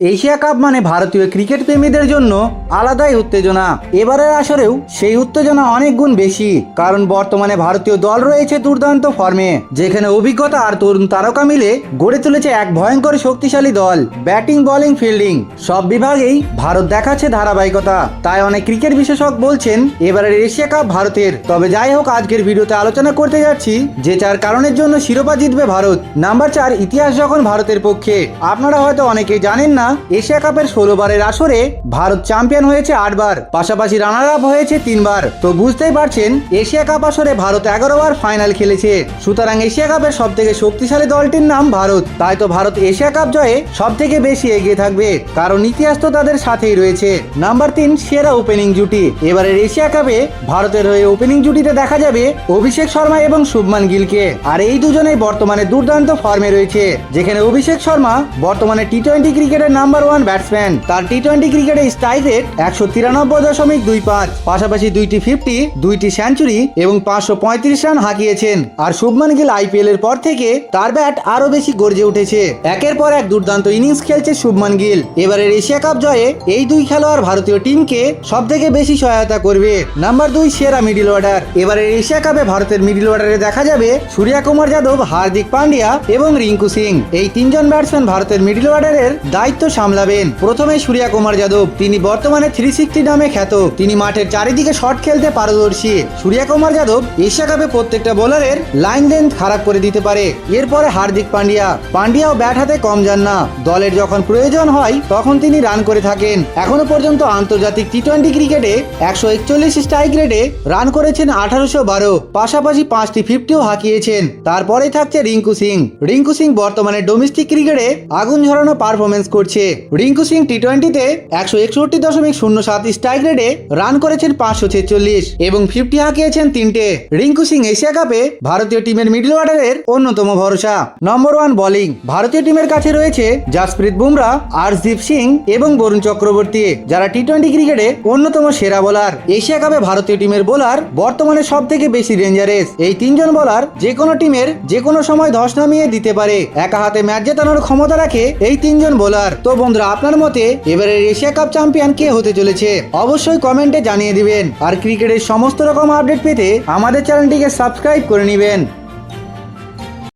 Asia cup মানে ভারতীয় cricket প্রেমীদের জন্য আলাদাই উত্তেজনা। এবারের আসরেও সেই উত্তেজনা অনেক গুণ বেশি, কারণ বর্তমানে ভারতীয় দল রয়েছে দুর্দান্ত ফর্মে, যেখানে অভিজ্ঞতা আর তরুণ তারকা মিলে গড়ে তুলেছে এক ভয়ঙ্কর শক্তিশালী দল, ব্যাটিং, বোলিং, ফিল্ডিং। সব বিভাগেই ভারত দেখাচ্ছে ধারাবাহিকতা। তাই অনেক ক্রিকেট বিশেষজ্ঞ বলছেন, এবারের এশিয়া কাপ ভারতের। তবে যাই হোক, আজকের ভিডিওতে আলোচনা করতে যাচ্ছি যে চার কারণের জন্য শিরোপা জিতবে ভারত। নাম্বার চার, ইতিহাস যখন ভারতের পক্ষে। আপনারা হয়তো অনেকেই জানেন না এশিয়া কাপের ষোলো বারের আসরে ভারত চ্যাম্পিয়ন হয়েছে আটবার, পাশাপাশি রানার আপ হয়েছে তিনবার। তো বুঝতেই পারছেন, এশিয়া কাপ আসরে ভারত এগারো বার ফাইনাল খেলেছে। সুতরাং এশিয়া কাপের সব থেকে শক্তিশালী দলটির নাম ভারত। তাই তো ভারত এশিয়া কাপ জয়ে সব থেকে বেশি এগিয়ে থাকবে। কারণ ইতিহাস তো তাদের সাথেই রয়েছে। নাম্বার তিন, সেরা ওপেনিং জুটি। এবারের এশিয়া কাপে ভারতের হয়ে ওপেনিং জুটিতে দেখা যাবে অভিষেক শর্মা এবং শুভমান গিলকে। আর এই দুজনেই বর্তমানে দুর্দান্ত ফর্মে রয়েছে। যেখানে অভিষেক শর্মা বর্তমানে টি টোয়েন্টি ক্রিকেটের নাম্বার ওয়ান ব্যাটসম্যান তার টি টোয়েন্টি ক্রিকেটে স্ট্রাইক রেট একশো তিরানব্বই দশমিক দুই পাঁচ। পাশাপাশি দুইটি ফিফটি দুইটি সেঞ্চুরি এবং পাঁচশো পঁয়ত্রিশ রান হাঁকিয়েছেন। আর শুভমান গিল আইপিএল এর পর থেকে তার ব্যাট আরও বেশি গর্জে উঠেছে। একের পর এক দুর্দান্ত ইনিংস খেলছে শুভমান গিল। এবারের এশিয়া কাপ জয়ে এই দুই খেলোয়াড় ভারতীয় টিমকে সব থেকে বেশি সহায়তা করবে। নাম্বার দুই সেরা মিডিল অর্ডার এবারের এশিয়া কাপে ভারতের মিডিল অর্ডারে দেখা যাবে সূর্যা কুমার যাদব, হার্দিক পান্ডিয়া এবং রিঙ্কু সিং। এই তিনজন ব্যাটসম্যান ভারতের মিডিল অর্ডারের দায়িত্ব সামলাবেন। প্রথমে সূর্যা কুমার যাদব, তিনি বর্তমানে থ্রি সিক্সটি নামে খ্যাত। তিনি মাঠের চারিদিকে শট খেলতে পারদর্শী। সূর্যা কুমার যাদব, এশিয়া কাপে প্রত্যেকটা বোলারের লাইন লেন্থ খারাপ করে দিতে পারে। এরপরে হার্দিক পান্ডিয়া। পান্ডিয়াও ব্যাট হাতে কম যান না। দলের যখন প্রয়োজন হয়, তখন তিনি রান করে থাকেন। এখনও পর্যন্ত আন্তর্জাতিক টি টোয়েন্টি ক্রিকেটে একশো একচল্লিশ স্ট্রাইক রেটে রান করেছেন আঠারোশো বারো। পাশাপাশি পাঁচটি ফিফটিও হাঁকিয়েছেন। তারপরে থাকছে রিঙ্কু সিং। রিঙ্কু সিং বর্তমানে ডোমেস্টিক ক্রিকেটে আগুন ঝরানো পারফরমেন্স করছে। রিঙ্কু সিং টি টোয়েন্টিতে একশো একষট্টি দশমিক শূন্য সাত স্ট্রাইক রেটে রান করেছেন পাঁচশো ছেচল্লিশ এবং ফিফটি হাঁকিয়েছেন তিনটে। রিঙ্কু সিং এশিয়া কাপে ভারতীয় টিমের মিডল অর্ডারের অন্যতম ভরসা। নম্বর ওয়ান বোলিং ভারতীয় টিমের কাছে রয়েছে জাসপ্রীত বুমরা আর্শদীপ সিং এবং বরুণ চক্রবর্তী যারা টি টোয়েন্টি ক্রিকেটে অন্যতম সেরা বোলার এশিয়া কাপে ভারতীয় টিমের বোলার বর্তমানে সব থেকে বেশি ডেঞ্জারেস এই তিনজন বোলার যে কোনো টিমের যে কোনো সময় ধস নামিয়ে দিতে পারে। একা হাতে ম্যাচ জেতানোর ক্ষমতা রাখে এই তিনজন বোলার তো বন্ধুরা, আপনার মতে এবারের এশিয়া কাপ চ্যাম্পিয়ন কে হতে চলেছে? অবশ্যই কমেন্টে জানিয়ে দিবেন। আর ক্রিকেটের সমস্ত রকম আপডেট পেতে আমাদের চ্যানেলটিকে সাবস্ক্রাইব করে নেবেন।